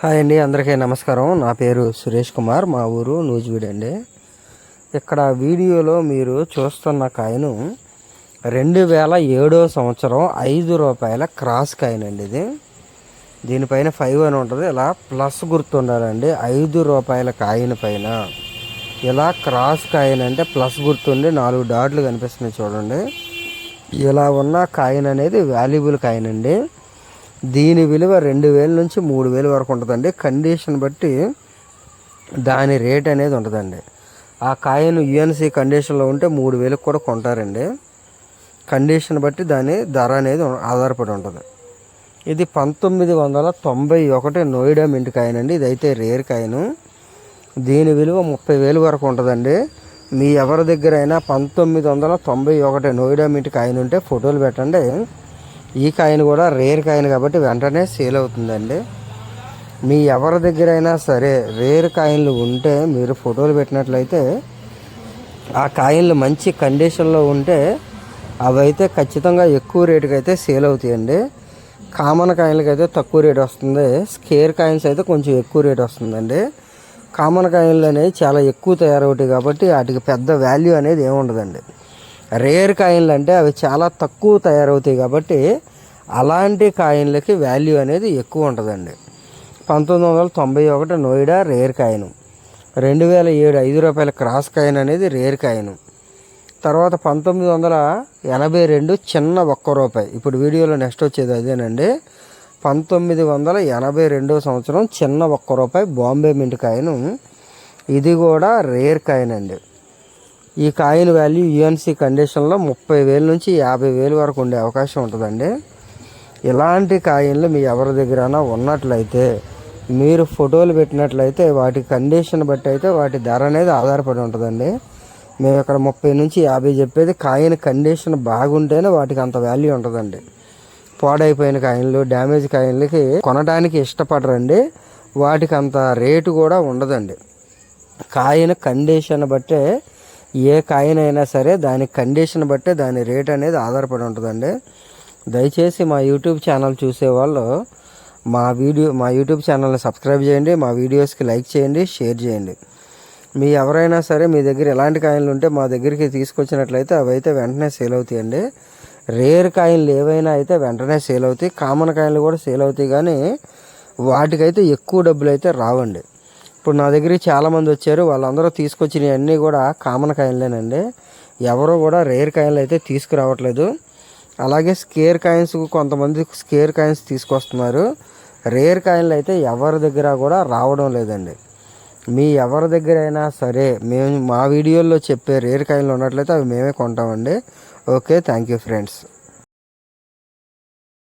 Hi అండి అందరికీ నమస్కారం. నా పేరు సురేష్ కుమార్ మా ఊరు నూజివీడ్ అండి. ఇక్కడ వీడియోలో మీరు చూస్తున్న కాయను రెండు వేల ఏడో సంవత్సరం ఐదు రూపాయల క్రాస్ కాయిన్ అండి ఇది. దీనిపైన ఫైవ్ అని ఉంటుంది. ఇలా ప్లస్ గుర్తు ఉండాలండి ఐదు రూపాయల కాయిన్ పైన. ఇలా క్రాస్ కాయిన్ అంటే ప్లస్ గుర్తుండి నాలుగు డాట్లు కనిపిస్తున్నాయి చూడండి. ఇలా ఉన్న కాయిన్ అనేది వాల్యుబుల్ కాయిన్ అండి. దీని విలువ రెండు వేల నుంచి మూడు వేల వరకు ఉంటుందండి. కండిషన్ బట్టి దాని రేట్ అనేది ఉంటుందండి. ఆ కాయిన్ యుఎన్సీ కండిషన్లో ఉంటే మూడు వేలకు కూడా కొంటారండి. కండిషన్ బట్టి దాని ధర అనేది ఆధారపడి ఉంటుంది. ఇది పంతొమ్మిది వందల తొంభై ఒకటి నోయిడా మింట్ కాయనండి. అండి ఇదైతే రేర్ కాయిన్. దీని విలువ ముప్పై వేలు వరకు ఉంటుందండి. మీ ఎవరి దగ్గర అయినా పంతొమ్మిది వందల తొంభై ఒకటి నోయిడా మింట్ కాయను ఉంటే ఫోటోలు పెట్టండి. ఈ కాయిన్ కూడా రేర్ కాయిన్ కాబట్టి వెంటనే సేల్ అవుతుందండి. మీ ఎవరి దగ్గర అయినా సరే రేర్ కాయిన్లు ఉంటే మీరు ఫోటోలు పెట్టినట్లయితే ఆ కాయిన్లు మంచి కండిషన్లో ఉంటే అవైతే ఖచ్చితంగా ఎక్కువ రేటుకి అయితే సేల్ అవుతాయండి. కామన్ కాయిన్లకి అయితే తక్కువ రేట్ వస్తుంది. స్కేర్ కాయిన్స్ అయితే కొంచెం ఎక్కువ రేట్ వస్తుందండి. కామన్ కాయిన్లు అనేవి చాలా ఎక్కువ తయారవుతాయి కాబట్టి వాటికి పెద్ద వాల్యూ అనేది ఏముండదండి. రేర్ కాయిన్లు అంటే అవి చాలా తక్కువ తయారవుతాయి కాబట్టి అలాంటి కాయిన్లకి వాల్యూ అనేది ఎక్కువ ఉంటుందండి. పంతొమ్మిది వందల తొంభై ఒకటి నోయిడా రేర్ కాయిన్. రెండు వేల ఏడు ఐదు రూపాయల క్రాస్ కాయిన్ అనేది రేర్ కాయిన్. తర్వాత పంతొమ్మిది వందల ఎనభై రెండు చిన్న ఒక్క రూపాయి. ఇప్పుడు వీడియోలో నెక్స్ట్ వచ్చేది అదేనండి. పంతొమ్మిది వందల ఎనభై రెండో సంవత్సరం చిన్న ఒక్క రూపాయి బాంబే మింట్ కాయిన్. ఇది కూడా రేర్ కాయిన్ అండి. ఈ కాయిన్ వాల్యూ యుఎన్సి కండిషన్లో ముప్పై వేల నుంచి యాభై వేలు వరకు ఉండే అవకాశం ఉంటుందండి. ఇలాంటి కాయిన్లు మీ ఎవరి దగ్గర ఉన్నట్లయితే మీరు ఫోటోలు పెట్టినట్లయితే వాటి కండిషన్ బట్టి అయితే వాటి ధర అనేది ఆధారపడి ఉంటుందండి. మేము ఇక్కడ ముప్పై నుంచి యాభై చెప్పేది కాయిన్ కండిషన్ బాగుంటేనే వాటికి అంత వాల్యూ ఉంటుందండి. పాడైపోయిన కాయిన్లు డ్యామేజ్ కాయిన్లకి కొనడానికి ఇష్టపడరండి. వాటికి అంత రేటు కూడా ఉండదండి. కాయిన్ కండిషన్ బట్టే ఏ కాయిన్ అయినా సరే దాని కండిషన్ బట్టే దాని రేట్ అనేది ఆధారపడి ఉంటుందండి. దయచేసి మా యూట్యూబ్ ఛానల్ చూసేవాళ్ళు మా వీడియో మా యూట్యూబ్ ఛానల్ని సబ్స్క్రైబ్ చేయండి మా వీడియోస్కి లైక్ చేయండి షేర్ చేయండి. మీ ఎవరైనా సరే మీ దగ్గర ఎలాంటి కాయిన్లు ఉంటే మా దగ్గరికి తీసుకొచ్చినట్లయితే అవి అయితే వెంటనే సేల్ అవుతాయండి. రేర్ కాయిన్లు ఏవైనా అయితే వెంటనే సేల్ అవుతాయి. కామన్ కాయిన్లు కూడా సేల్ అవుతాయి కానీ వాటికైతే ఎక్కువ డబ్బులు అయితే రావండి. ఇప్పుడు నా దగ్గరికి చాలామంది వచ్చారు. వాళ్ళందరూ తీసుకొచ్చినవి అన్నీ కూడా కామన్ కాయిన్లేనండి. ఎవరు కూడా రేర్ కాయిన్లు అయితే తీసుకురావట్లేదు. అలాగే స్కేర్ కాయిన్స్ కొంతమంది స్కేర్ కాయిన్స్ తీసుకొస్తున్నారు. రేర్ కాయిన్లు అయితే ఎవరి దగ్గర కూడా రావడం లేదండి. మీ ఎవరి దగ్గర అయినా సరే మేము మా వీడియోల్లో చెప్పే రేర్ కాయిన్లు ఉన్నట్లయితే అవి మేమే కొంటామండి. Okay thank you friends.